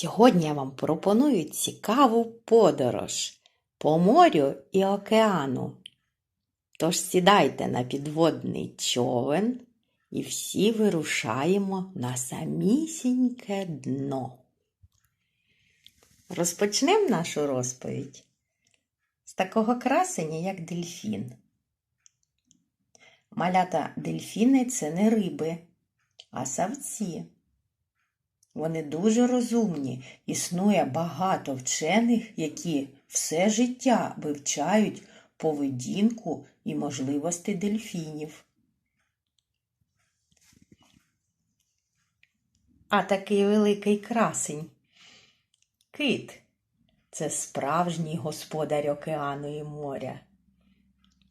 Сьогодні я вам пропоную цікаву подорож по морю і океану. Тож сідайте на підводний човен і всі вирушаємо на самісіньке дно. Розпочнемо нашу розповідь з такого красення, як дельфін. Малята дельфіни це не риби, а савці. Вони дуже розумні. Існує багато вчених, які все життя вивчають поведінку і можливості дельфінів. А такий великий красень. Кит це справжній господар океану і моря.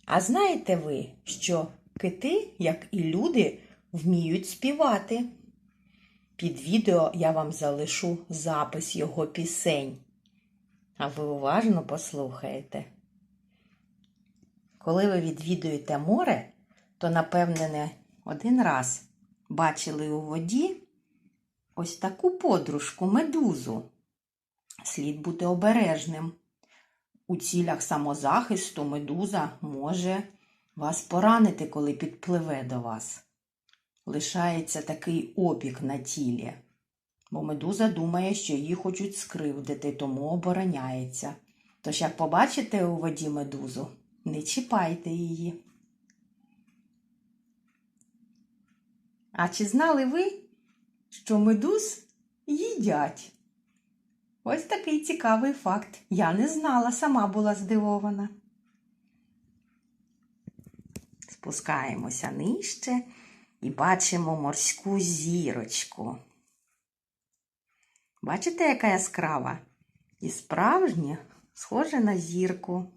А знаєте ви, що кити, як і люди, вміють співати? Під відео я вам залишу запис його пісень. А ви уважно послухаєте. Коли ви відвідуєте море, то, напевне, не один раз бачили у воді ось таку подружку медузу. Слід бути обережним. У цілях самозахисту медуза може вас поранити, коли підпливе до вас лишається такий опік на тілі, бо медуза думає, що її хочуть скривдити, тому обороняється. Тож, як побачите у воді медузу, не чіпайте її. А чи знали ви, що медуз їдять? Ось такий цікавий факт. Я не знала, сама була здивована. Спускаємося нижче і бачимо морську зірочку. Бачите, яка яскрава? І справжнє схоже на зірку.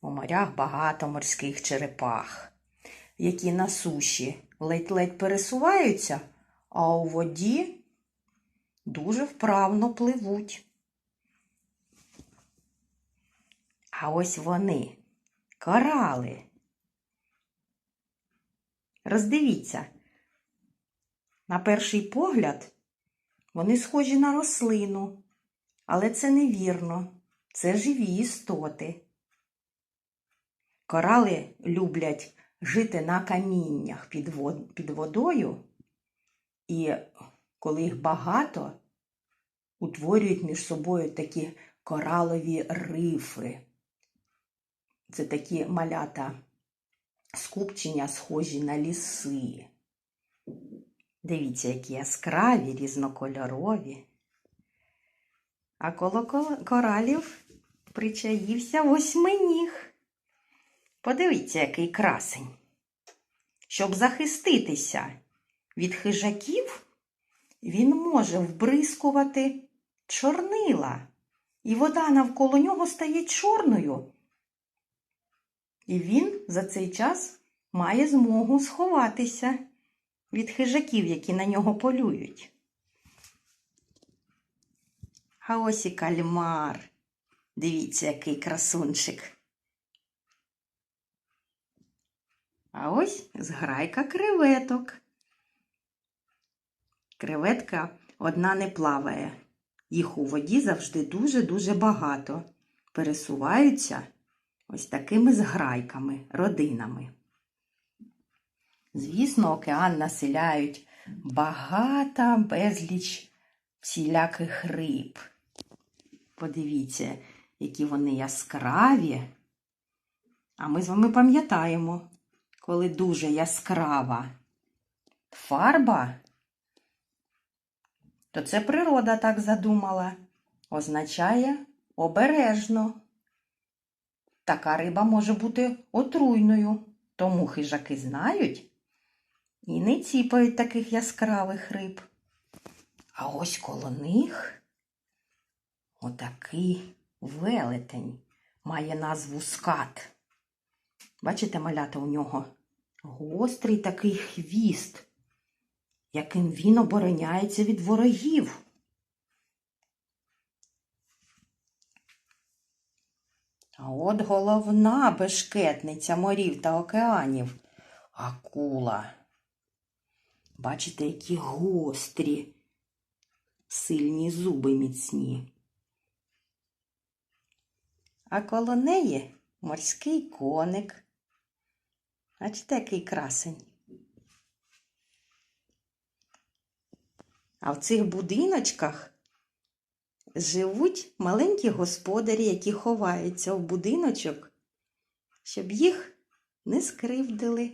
У морях багато морських черепах, які на суші ледь-ледь пересуваються, а у воді дуже вправно пливуть. А ось вони корали. Роздивіться, на перший погляд вони схожі на рослину, але це невірно, це живі істоти. Корали люблять жити на каміннях під, вод... під водою, і коли їх багато, утворюють між собою такі коралові рифи. Це такі малята скупчення схожі на ліси. Дивіться, які яскраві, різнокольорові. А коло коралів причаївся восьминіг. Подивіться, який красень. Щоб захиститися від хижаків, він може вбризкувати чорнила, і вода навколо нього стає чорною. І він за цей час має змогу сховатися від хижаків, які на нього полюють. А ось і кальмар. Дивіться, який красунчик. А ось зграйка креветок. Креветка одна не плаває. Їх у воді завжди дуже-дуже багато. Пересуваються ось такими зграйками, родинами. Звісно, океан населяють багата безліч всіляких риб. Подивіться, які вони яскраві. А ми з вами пам'ятаємо, коли дуже яскрава фарба, то це природа так задумала, означає обережно. Така риба може бути отруйною, тому хижаки знають і не ціпають таких яскравих риб. А ось коло них отакий велетень має назву скат. Бачите, малята у нього гострий такий хвіст, яким він обороняється від ворогів. А от головна бешкетниця морів та океанів акула. Бачите, які гострі, сильні зуби міцні. А коло неї морський коник. Бачите, який красень. А в цих будиночках живуть маленькі господарі, які ховаються в будиночок, щоб їх не скривдили.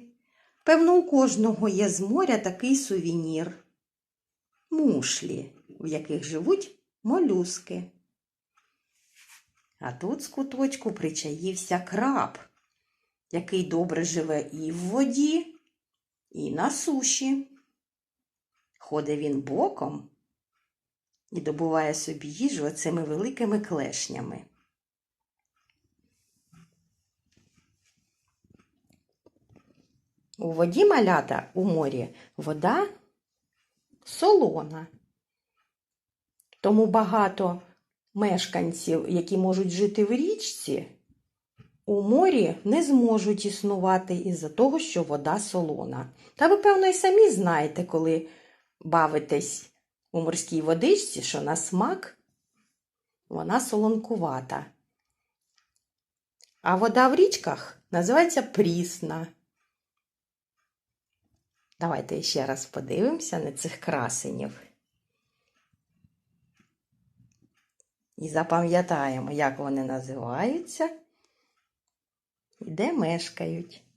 Певно, у кожного є з моря такий сувенір мушлі, в яких живуть молюски. А тут з куточку причаївся краб, який добре живе і в воді, і на суші. Ходить він боком і добуває собі їжу оцими великими клешнями. У воді малята у морі вода солона. Тому багато мешканців, які можуть жити в річці, у морі не зможуть існувати із-за того, що вода солона. Та ви, певно, і самі знаєте, коли бавитесь у морській водичці, що на смак вона солонкувата. А вода в річках називається прісна. Давайте ще раз подивимося на цих красенів. І запам'ятаємо, як вони називаються і де мешкають.